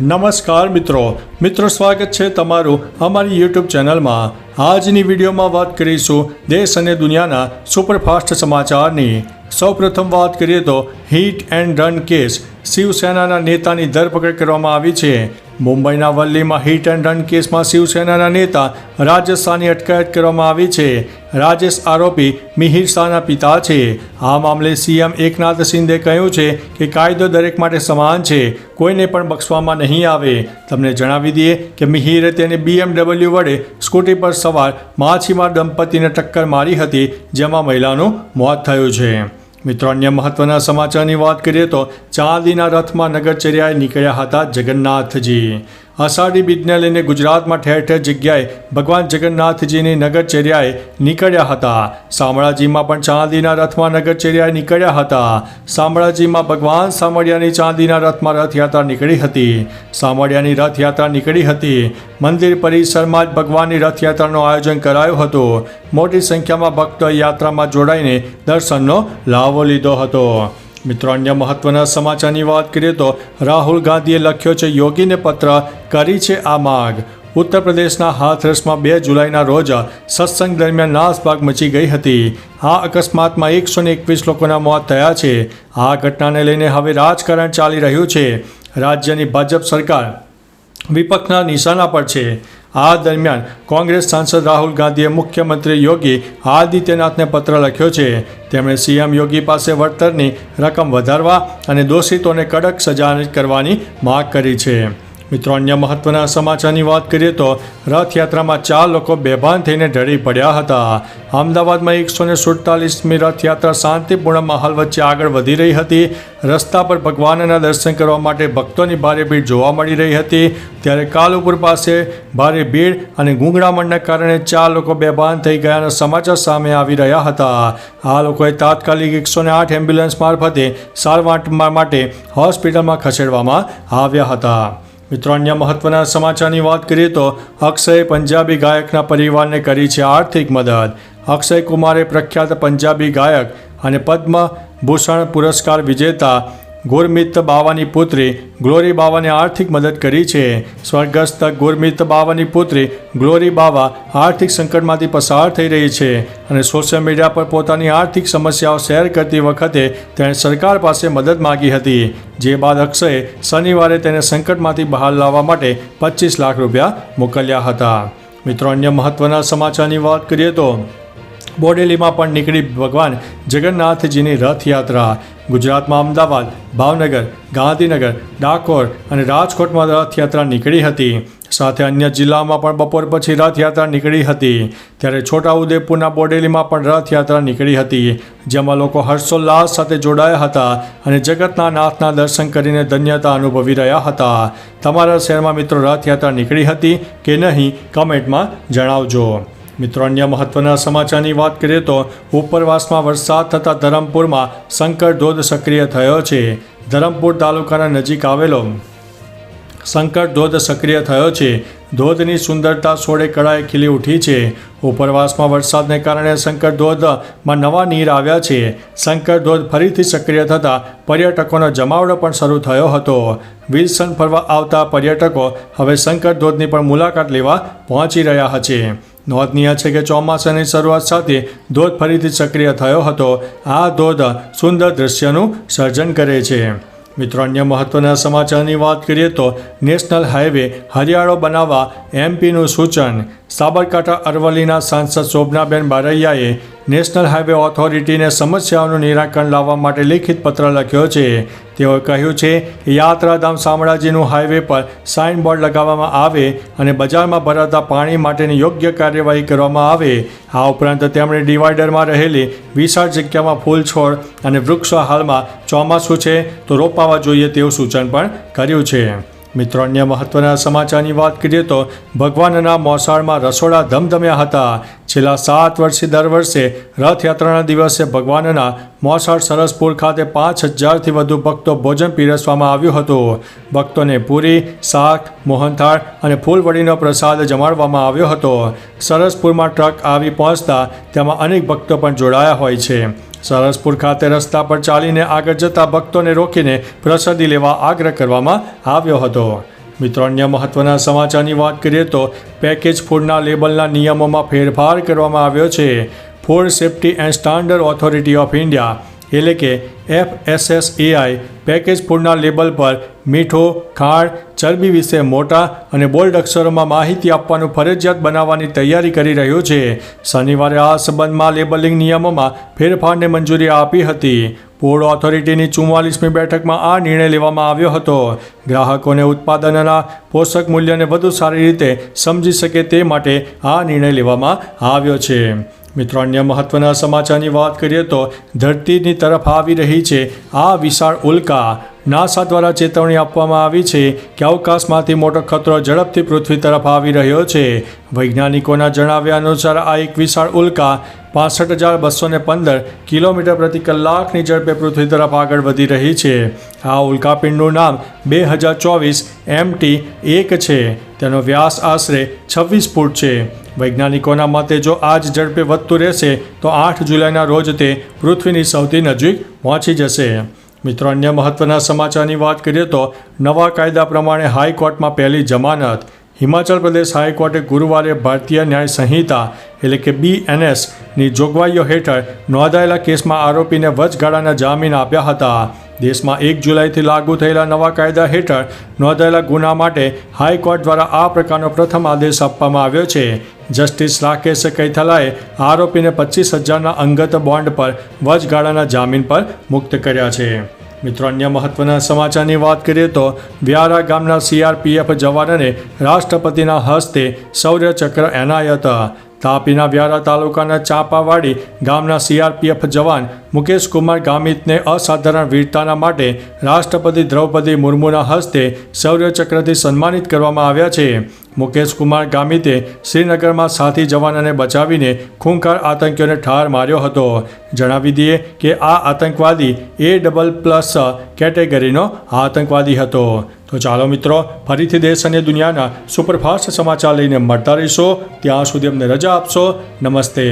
નમસ્કાર મિત્રો. મિત્રો, સ્વાગત છે તમારું અમારી યુટ્યુબ ચેનલમાં. આજની વિડીયોમાં વાત કરીશું દેશ અને દુનિયાના સુપરફાસ્ટ સમાચારની. સૌપ્રથમ વાત કરીએ તો હિટ એન્ડ રન કેસ શિવસેનાના નેતાની ધરપકડ કરવામાં આવી છે. મુંબઈના વલ્લીમાં હિટ એન્ડ રન કેસમાં શિવસેનાના નેતા રાજેશ શાહની અટકાયત કરવામાં આવી છે. રાજેશ આરોપી મિહિર શાહના પિતા છે. આ મામલે સીએમ એકનાથ શિંદે કહ્યું છે કે કાયદો દરેક માટે સમાન છે. કોઈને પણ બક્ષવામાં નહીં આવે. તમને જણાવી દઈએ કે મિહિરે તેને બીએમડબલ્યુ વડે સ્કૂટી પર સવાર માછીમાર દંપતીને ટક્કર મારી હતી, જેમાં મહિલાનું મોત થયું છે. મિત્રો અન્ય મહત્વના સમાચારની વાત કરીએ તો ચાંદીના રથમાં નગરચર્યાએ નીકળ્યા હતા જગન્નાથજી. અષાઢી બીજને લઈને ગુજરાતમાં ઠેર ઠેર જગ્યાએ ભગવાન જગન્નાથજીની નગરચર્યાએ નીકળ્યા હતા. શામળાજીમાં પણ ચાંદીના રથમાં નગરચર્યાએ નીકળ્યા હતા. શામળાજીમાં ભગવાન સામળિયાની ચાંદીના રથમાં રથયાત્રા નીકળી હતી. સામળિયાની રથયાત્રા નીકળી હતી. મંદિર પરિસરમાં જ ભગવાનની રથયાત્રાનું આયોજન કરાયું હતું. મોટી સંખ્યામાં ભક્તોએ યાત્રામાં જોડાઈને દર્શનનો લાવો લીધો હતો. મિત્રો, અન્ય મહત્વના સમાચારની વાત કરીએ તો રાહુલ ગાંધીએ લખ્યો છે, યોગીને પત્ર કરી છે આ માગ. ઉત્તર પ્રદેશના હાથરસમાં બે જુલાઈના રોજ સત્સંગ દરમિયાન નાસભાગ મચી ગઈ હતી. આ અકસ્માતમાં એકસો ને એકવીસ લોકોના મોત થયા છે. આ ઘટનાને લઈને હવે રાજકારણ ચાલી રહ્યું છે. રાજ્યની ભાજપ સરકાર વિપક્ષના નિશાના પર છે. આ દરમિયાન કોંગ્રેસ સાંસદ રાહુલ ગાંધીએ મુખ્યમંત્રી યોગી આદિત્યનાથને પત્ર લખ્યો છે. તેમણે સીએમ યોગી પાસે વળતરની રકમ વધારવા અને દોષિતોને કડક સજા કરવાની માગ કરી છે. મિત્રો, અન્ય મહત્વના સમાચારની વાત કરીએ તો રથયાત્રામાં ચાર લોકો બેભાન થઈને ઢળી પડ્યા હતા. અમદાવાદમાં એકસો ને સુડતાલીસમી રથયાત્રા શાંતિપૂર્ણ માહોલ વચ્ચે આગળ વધી રહી હતી. રસ્તા પર ભગવાનના દર્શન કરવા માટે ભક્તોની ભારે ભીડ જોવા મળી રહી હતી. ત્યારે કાલુપુર પાસે ભારે ભીડ અને ગૂંગળામણના કારણે ચાર લોકો બેભાન થઈ ગયાના સમાચાર સામે આવી રહ્યા હતા. આ લોકોએ તાત્કાલિક એકસો ને આઠ એમ્બ્યુલન્સ મારફતે સારવાર માટે હોસ્પિટલમાં ખસેડવામાં આવ્યા હતા. મિત્રો, અન્ય મહત્વના સમાચારની વાત કરીએ તો અક્ષય પંજાબી ગાયકના પરિવારને કરી છે આર્થિક મદદ. અક્ષય કુમારે પ્રખ્યાત પંજાબી ગાયક અને પદ્મ ભૂષણ પુરસ્કાર વિજેતા ગુરમિત બાવાની પુત્રી ગ્લોરી બાવાને આર્થિક મદદ કરી છે. સ્વર્ગસ્થ ગુરમિત બાવાની પુત્રી ગ્લોરી બાવા આર્થિક સંકટમાંથી પસાર થઈ રહી છે અને સોશિયલ મીડિયા પર પોતાની આર્થિક સમસ્યાઓ શેર કરતી વખતે તેણે સરકાર પાસે મદદ માગી હતી. જે બાદ અક્ષયે શનિવારે તેને સંકટમાંથી બહાર લાવવા માટે પચીસ લાખ રૂપિયા મોકલ્યા હતા. મિત્રો, અન્ય મહત્વના સમાચારની વાત કરીએ તો બોડેલીમાં પણ નીકળી ભગવાન જગન્નાથજીની રથયાત્રા. ગુજરાતમાં અમદાવાદ, ભાવનગર, ગાંધીનગર, ડાકોર અને રાજકોટમાં રથયાત્રા નીકળી હતી. સાથે અન્ય જિલ્લામાં પણ બપોર પછી રથયાત્રા નીકળી હતી. ત્યારે છોટાઉદેપુરના બોડેલીમાં પણ રથયાત્રા નીકળી હતી, જેમાં લોકો હર્ષોલ્લાસ સાથે જોડાયા હતા અને જગતના નાથના દર્શન કરીને ધન્યતા અનુભવી રહ્યા હતા. તમારા શહેરમાં મિત્રો રથયાત્રા નીકળી હતી કે નહીં, કમેન્ટમાં જણાવજો. મિત્રો, અન્ય મહત્વના સમાચારની વાત કરીએ તો ઉપરવાસમાં વરસાદ થતાં ધરમપુરમાં શંકર ધોધ સક્રિય થયો છે. ધરમપુર તાલુકાના નજીક આવેલો શંકર ધોધ સક્રિય થયો છે. ધોધની સુંદરતા સોળે કળાએ ખીલી ઉઠી છે. ઉપરવાસમાં વરસાદને કારણે શંકર ધોધમાં નવા નીર આવ્યા છે. શંકર ધોધ ફરીથી સક્રિય થતાં પર્યટકોનો જમાવડો પણ શરૂ થયો હતો. વિલ્સન ફરવા આવતા પર્યટકો હવે શંકર ધોધની પણ મુલાકાત લેવા પહોંચી રહ્યા છે. નોંધનીય છે કે ચોમાસાની શરૂઆત સાથે ધોધ ફરીથી સક્રિય થયો હતો. આ ધોધ સુંદર દૃશ્યનું સર્જન કરે છે. મિત્રો, અન્ય મહત્વના સમાચારની વાત કરીએ તો નેશનલ હાઈવે હરિયાળો બનાવવા એમપીનું સૂચન. સાબરકાંઠા અરવલ્લીના સાંસદ શોભનાબેન બારૈયાએ નેશનલ હાઈવે ઓથોરિટીને સમસ્યાઓનું નિરાકરણ લાવવા માટે લિખિત પત્ર લખ્યો છે. તેઓએ કહ્યું છે કે યાત્રાધામ શામળાજીનું હાઈવે પર સાઇન બોર્ડ લગાવવામાં આવે અને બજારમાં ભરાતા પાણી માટેની યોગ્ય કાર્યવાહી કરવામાં આવે. આ ઉપરાંત તેમણે ડિવાઈડરમાં રહેલી વિશાળ જગ્યામાં ફૂલ છોડ અને વૃક્ષો હાલમાં ચોમાસું છે તો રોપાવા જોઈએ તેવું સૂચન પણ કર્યું છે. મિત્રો, અન્ય મહત્વના સમાચારની વાત કરીએ તો ભગવાનના મોસાળમાં રસોડા ધમધમ્યા હતા. છેલ્લા સાત વર્ષથી દર વર્ષે રથયાત્રાના દિવસે ભગવાનના મોસાળ સરસપુર ખાતે પાંચ હજારથી વધુ ભક્તો ભોજન પીરસવામાં આવ્યું હતું. ભક્તોને પૂરી, શાક, મોહનથાળ અને ફૂલવડીનો પ્રસાદ જમાડવામાં આવ્યો હતો. સરસપુરમાં ટ્રક આવી પહોંચતા તેમાં અનેક ભક્તો પણ જોડાયા હોય છે. સરસપુર ખાતે રસ્તા પર ચાલીને આગળ જતા ભક્તોને રોકીને પ્રસાદી લેવા આગ્રહ કરવામાં આવ્યો હતો. મિત્રો, અન્ય મહત્વના સમાચારની વાત કરીએ તો પેકેજ ફૂડના લેબલના નિયમોમાં ફેરફાર કરવામાં આવ્યો છે. Food safety and standard authority of India, એટલે કે એફએસએસએઆઈ પેકેજ ફૂડના લેબલ પર મીઠો, ખાંડ, ચરબી વિશે મોટા અને બોલ્ડ અક્ષરોમાં માહિતી આપવાનું ફરજિયાત બનાવવાની તૈયારી કરી રહ્યું છે. શનિવારે આ સંબંધમાં લેબલિંગ નિયમોમાં ફેરફારને મંજૂરી આપી હતી. ફૂડ ઓથોરિટીની ચુમ્માલીસમી બેઠકમાં આ નિર્ણય લેવામાં આવ્યો હતો. ગ્રાહકોને ઉત્પાદનના પોષક મૂલ્યને વધુ સારી રીતે સમજી શકે તે માટે આ નિર્ણય લેવામાં આવ્યો છે. મિત્રો, અન્ય મહત્વના સમાચારની વાત કરીએ તો ધરતીની તરફ આવી રહી છે આ વિશાળ ઉલ્કા. નાસા દ્વારા ચેતવણી આપવામાં આવી છે કે અવકાશમાંથી મોટો ખતરો ઝડપથી પૃથ્વી તરફ આવી રહ્યો છે. વૈજ્ઞાનિકોના જણાવ્યા અનુસાર આ એક વિશાળ ઉલ્કા પાસઠ હજાર બસો ને પંદર કિલોમીટર પ્રતિ કલાકની ઝડપે પૃથ્વી તરફ આગળ વધી રહી છે. આ ઉલ્કાપિંડનું નામ બે હજાર ચોવીસ એમટી એક છે. તેનો વ્યાસ આશરે છવ્વીસ ફૂટ છે. વૈજ્ઞાનિકોના મતે જો આ જ ઝડપે વધતું રહેશે, તો આઠ જુલાઈના રોજ તે પૃથ્વીની સૌથી નજીક પહોંચી જશે. મિત્રો, અન્ય મહત્વના સમાચારની વાત કરીએ તો નવા કાયદા પ્રમાણે હાઈકોર્ટમાં પહેલી જમાનત. હિમાચલ પ્રદેશ હાઈકોર્ટે ગુરુવારે ભારતીય ન્યાય સંહિતા, એટલે કે બીએનએસની જોગવાઈઓ હેઠળ નોંધાયેલા કેસમાં આરોપીને વચગાળાના જામીન આપ્યા હતા. દેશમાં એક જુલાઈથી લાગુ થયેલા નવા કાયદા હેઠળ નોંધાયેલા ગુના માટે હાઈકોર્ટ દ્વારા આ પ્રકારનો પ્રથમ આદેશ આપવામાં આવ્યો છે. જસ્ટિસ રાકેશ કૈથલાએ આરોપીને પચીસ હજારના અંગત બોન્ડ પર વચગાળાના જામીન પર મુક્ત કર્યા છે. મિત્રો, અન્ય મહત્વના સમાચારની વાત કરીએ તો વ્યારા ગામના સીઆરપીએફ જવાનને રાષ્ટ્રપતિના હસ્તે શૌર્ય ચક્ર એનાયત તાપીના વ્યારા તાલુકાના ચાંપાવાડી ગામના સીઆરપીએફ જવાન મુકેશ કુમાર ગામિતને અસાધારણ વીરતાના માટે રાષ્ટ્રપતિ દ્રૌપદી મુર્મુના હસ્તે શૌર્યચક્રથી સન્માનિત કરવામાં આવ્યા છે. મુકેશ કુમાર ગામિતે શ્રીનગરમાં સાથી જવાનોને બચાવીને ખૂંખાર આતંકીઓને ઠાર માર્યો હતો. જણાવી દઈએ કે આ આતંકવાદી એ ડબલ પ્લસ કેટેગરીનો આતંકવાદી હતો. તો ચાલો મિત્રો, ફરીથી દેશ અને દુનિયાના સુપરફાસ્ટ સમાચાર લઈને મળતા રહીશો. ત્યાં સુધી અમને રજા આપશો. નમસ્તે.